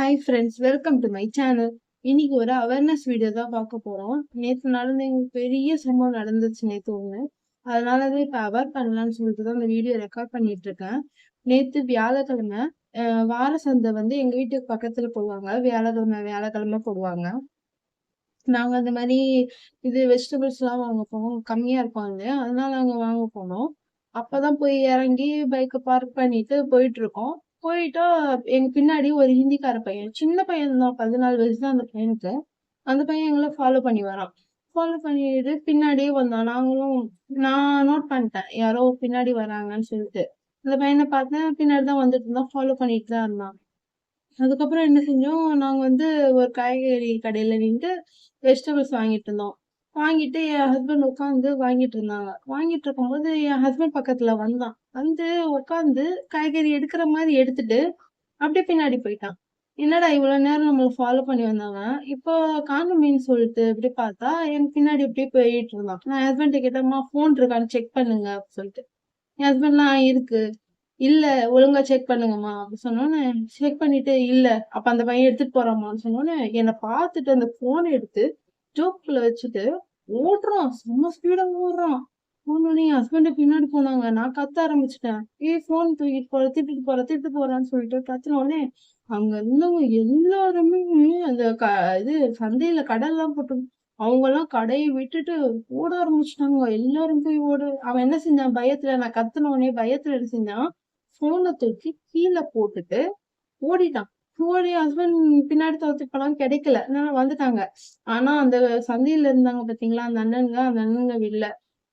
Hi friends welcome to my channel இன்னைக்கு ஒரு awareness video தான் பார்க்க போகிறோம் நேற்று நடந்த எங்களுக்கு பெரிய சம்பவம் நடந்துச்சு நேற்று ஒன்று அதனால தான் இப்போ அவேர் பண்ணலாம்னு சொல்லிட்டு தான் இந்த வீடியோ ரெக்கார்ட் பண்ணிட்டு இருக்கேன். நேற்று வியாழக்கிழமை வார சந்தை வந்து எங்கள் வீட்டுக்கு பக்கத்தில் போடுவாங்க. வியாழக்கிழமை வியாழக்கிழமை போடுவாங்க. நாங்கள் அந்த மாதிரி இது வெஜிடபிள்ஸ்லாம் வாங்க போனோம். கம்மியா இருப்பாங்க. அதனால நாங்கள் வாங்க போனோம். அப்போ தான் போய் இறங்கி பைக்கை பார்க் பண்ணிட்டு போயிட்டு இருக்கோம். போயிட்டா எங்க பின்னாடி ஒரு ஹிந்திக்கார பையன் சின்ன பையன் தான் பதினாலு வயசு தான் அந்த பையனுக்கு. அந்த பையன் எங்களை ஃபாலோ பண்ணி வரான். ஃபாலோ பண்ணிட்டு பின்னாடியே வந்தான். நாங்களும் நான் நோட் பண்ணிட்டேன். யாரோ பின்னாடி வராங்கன்னு சொல்லிட்டு. அந்த பையனை பார்த்தேன். பின்னாடி தான் வந்துட்டு இருந்தான். ஃபாலோ பண்ணிட்டு தான் இருந்தான். அதுக்கப்புறம் என்ன செஞ்சோம்? நாங்கள் வந்து ஒரு காய்கறி கடையில் நின்று வெஜிடபிள்ஸ் வாங்கிட்டு இருந்தோம். வாங்கிட்டு என் ஹஸ்பண்ட் உட்காந்து வாங்கிட்டு இருந்தாங்க. வாங்கிட்டு இருக்கும்போது என் ஹஸ்பண்ட் பக்கத்துல வந்தான். வந்து உட்காந்து காய்கறி எடுக்கிற மாதிரி எடுத்துட்டு அப்படியே பின்னாடி போயிட்டான். என்னடா இவ்வளோ நேரம் நம்மளை ஃபாலோ பண்ணி வந்தவன்? இப்போ காணுமேன்னு சொல்லிட்டு இப்படி பார்த்தா என் பின்னாடி இப்படி போயிட்டு இருந்தான். நான் ஹஸ்பண்ட்டை கேட்டம்மா ஃபோன் இருக்கான்னு செக் பண்ணுங்க அப்படின்னு சொல்லிட்டு. என் ஹஸ்பண்ட்லாம் இருக்கு. இல்ல ஒழுங்கா செக் பண்ணுங்கம்மா அப்படி சொன்னோன்னே செக் பண்ணிட்டு இல்ல அப்ப அந்த பையன் எடுத்துட்டு போறாமான்னு சொன்னோன்னே என்னை பார்த்துட்டு அந்த போனை எடுத்து ஜோக்குள்ள வச்சுட்டு ஓடுறான். செம்ம ஸ்பீடா ஓடுறான். போனோடனே என் ஹஸ்பண்ட் பின்னாடி போனாங்க நான் கத்த ஆரம்பிச்சிட்டேன். ஏய் ஃபோன் தூக்கிட்டு போற திட்டு போற திட்டு போறான்னு சொல்லிட்டு கத்துன அங்கே அங்க இருந்தவங்க எல்லாருமே அந்த க இது சந்தையில கடல்லாம் போட்டு அவங்க எல்லாம் கடையை விட்டுட்டு ஓட ஆரம்பிச்சிட்டாங்க. எல்லாரும் போய் ஓடு. அவன் என்ன செஞ்சான்? பயத்துல நான் கத்துன பயத்தில் பயத்துல என்ன செஞ்சான்? போனை தூக்கி கீழே போட்டுட்டு ஓடிட்டான். போடி ஹஸ்பண்ட் பின்னாடி துரத்துட்டு போனாங்க கிடைக்கல வந்துட்டாங்க. ஆனா அந்த சந்தையில இருந்தாங்க பாத்தீங்களா அந்த அண்ணனுங்க அந்த அண்ணனுங்க வில்ல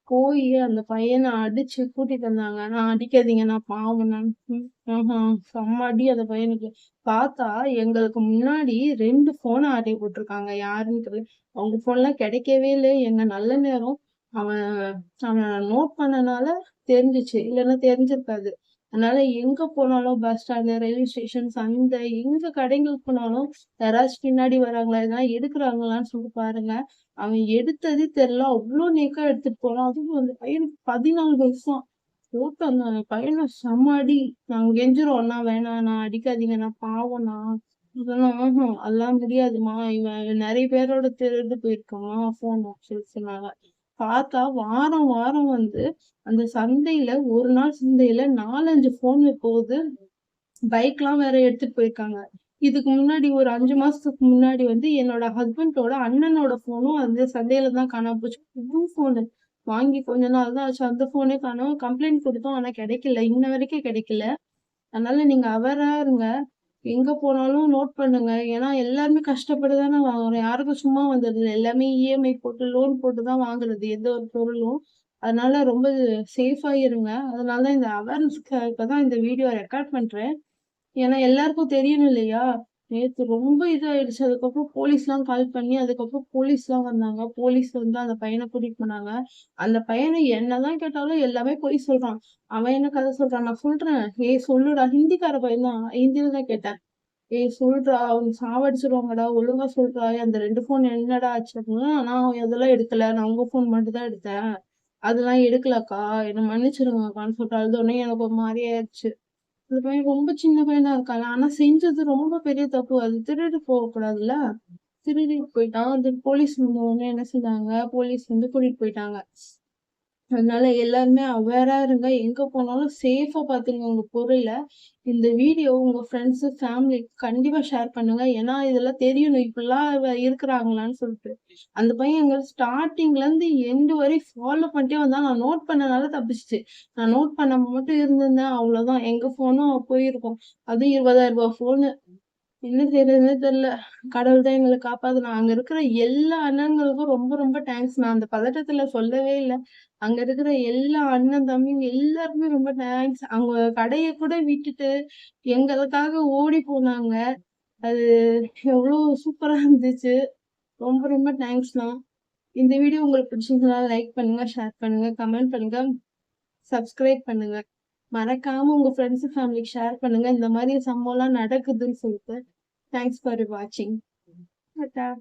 போய் அந்த பையனை அடிச்சு கூட்டிட்டு வந்தாங்க. நான் அடிக்காதீங்க நான் பாவம் நான் செம்ம அடி அந்த பையனுக்கு. பார்த்தா எங்களுக்கு முன்னாடி ரெண்டு போனை ஆட்டி போட்டிருக்காங்க. யாருன்னு அவங்க போன்லாம் கிடைக்கவே இல்லை. எங்க நல்ல நேரம். அவன் அவன் நோட் பண்ணனால தெரிஞ்சுச்சு. இல்லைன்னா தெரிஞ்சிருக்காது. அதனால எங்க போனாலும் பஸ் ஸ்டாண்டு ரயில்வே ஸ்டேஷன் சந்தை எங்க கடைங்களுக்கு போனாலும் யாராச்சும் பின்னாடி வராங்களா எதனா எடுக்கிறாங்களான்னு சொல்லி பாருங்க. அவன் எடுத்தது தெரியல. அவ்வளோ நேக்கா எடுத்துட்டு போறான் அதுவும் அந்த பையனுக்கு பதினாலு வயசு தான் போட்டு அந்த பையனை செம்ம அடி நாங்க கெஞ்சிரோம் வேணாம். நான் அடிக்காதீங்க. நான் அதெல்லாம் முடியாதுமா இவன் நிறைய பேரோட திருடு போயிருக்கான். போன் சொல்லி சொன்னாங்க பார்த்தா வாரம் வாரம் வந்து அந்த சந்தையில ஒரு நாள் சந்தையில நாலஞ்சு போன்ல போகுது பைக்லாம் வேற எடுத்துட்டு போயிருக்காங்க. இதுக்கு முன்னாடி ஒரு அஞ்சு மாசத்துக்கு முன்னாடி வந்து என்னோட ஹஸ்பண்டோட அண்ணனோட போனும் அந்த சந்தையில தான் காணாம போச்சு. புது போனு வாங்கி கொஞ்ச நாள் தான் ஆச்சு. அந்த போனே காணோம். கம்ப்ளைண்ட் கொடுத்தோம். ஆனா கிடைக்கல. இன்ன வரைக்கும் கிடைக்கல. அதனால நீங்க அவரா இருங்க. எங்க போனாலும் நோட் பண்ணுங்க. ஏன்னா எல்லாருமே கஷ்டப்பட்டு தானே வாங்குறோம். யாருக்கும் சும்மா வந்துடுது எல்லாமே இஎம்ஐ போட்டு லோன் போட்டு தான் வாங்குறது. எந்த ஒரு பொருளும். அதனால ரொம்ப சேஃபா இருங்க அதனால தான் இந்த அவேர்னஸ்க்காக தான் இந்த வீடியோ ரெக்கார்ட் பண்றேன். ஏன்னா எல்லாருக்கும் தெரியணும் இல்லையா? நேத்து ரொம்ப இதாயிடுச்சு. அதுக்கப்புறம் போலீஸ்லாம் கால் பண்ணி அதுக்கப்புறம் போலீஸ்லாம் வந்தாங்க. போலீஸ் வந்து அந்த பையனை கூட்டிட்டு போனாங்க. அந்த பையனை என்னதான் கேட்டாலும் எல்லாமே போய் சொல்றான். அவன் என்ன கதை சொல்றான்? நான் சொல்றேன். ஏய் சொல்லுடா. ஹிந்திக்கார பையன் தான் ஹிந்தியில தான் கேட்டேன். ஏய் சொல்றா. அவங்க சாவடிச்சிருவாங்கடா. ஒழுங்கா சொல்றா. அந்த ரெண்டு போன் என்னடா ஆச்சு நான் அதெல்லாம் எடுக்கல. நான் உங்க போன் மட்டும் தான் எடுத்தேன். அதெல்லாம் எடுக்கலக்கா. என்ன மன்னிச்சிருங்கக்கான்னு சொல்லிட்டு அது உடனே எனக்கு ஒரு மாதிரி ஆயிடுச்சு. அந்த பையன் ரொம்ப சின்ன பையனா இருக்கான். ஆனா செஞ்சது ரொம்ப பெரிய தப்பு. அது திருடி போகக்கூடாதுல்ல? திருடிட்டு போயிட்டான். அது போலீஸ் வந்து என்ன செஞ்சாங்க? போலீஸ் வந்து கூட்டிட்டு போயிட்டாங்க. அதனால எல்லாருமே அவேரா இருங்க. எங்க போனாலும் சேஃபா பாத்துங்க உங்க பொருளை இந்த வீடியோ உங்க ஃப்ரெண்ட்ஸ் ஃபேமிலி கண்டிப்பா ஷேர் பண்ணுங்க. ஏன்னா இதெல்லாம் தெரியணும் இப்படிலாம் இருக்கிறாங்களான்னு சொல்லிட்டு. அந்த பையன் எங்க ஸ்டார்டிங்ல இருந்து எண்டு வரை ஃபாலோ பண்ணிட்டே வந்தா நான் நோட் பண்ணனால தப்பிச்சிச்சு. நான் நோட் பண்ண மட்டும் இருந்திருந்தேன். அவ்வளவுதான். எங்க போனும் போயிருக்கும். அதுவும் இருபதாயிரம் ரூபாய் போனு என்ன செய்யறதுன்னு தெரியல கடவுள் தான் எங்களை காப்பாத்தணும் அங்க இருக்கிற எல்லா அண்ணன்களுக்கும் ரொம்ப ரொம்ப தேங்க்ஸ் நான் அந்த பதட்டத்துல சொல்லவே இல்லை. அங்க இருக்கிற எல்லா அண்ணன் தம்பிங்க எல்லாருக்குமே ரொம்ப தேங்க்ஸ் அவங்க கடையை கூட விட்டுட்டு எங்களுக்காக ஓடி போனாங்க. அது எவ்வளவு சூப்பரா இருந்துச்சு. ரொம்ப ரொம்ப தேங்க்ஸ் தான் இந்த வீடியோ உங்களுக்கு பிடிச்சிருந்தா லைக் பண்ணுங்க ஷேர் பண்ணுங்க கமெண்ட் பண்ணுங்க சப்ஸ்கிரைப் பண்ணுங்க. மறக்காம உங்க ஃப்ரெண்ட்ஸ் ஃபேமிலிக்கு ஷேர் பண்ணுங்க. இந்த மாதிரி சம்பவம்லாம் நடக்குதுன்னு சொல்லிட்டு. Thanks for watching. Ta-ta.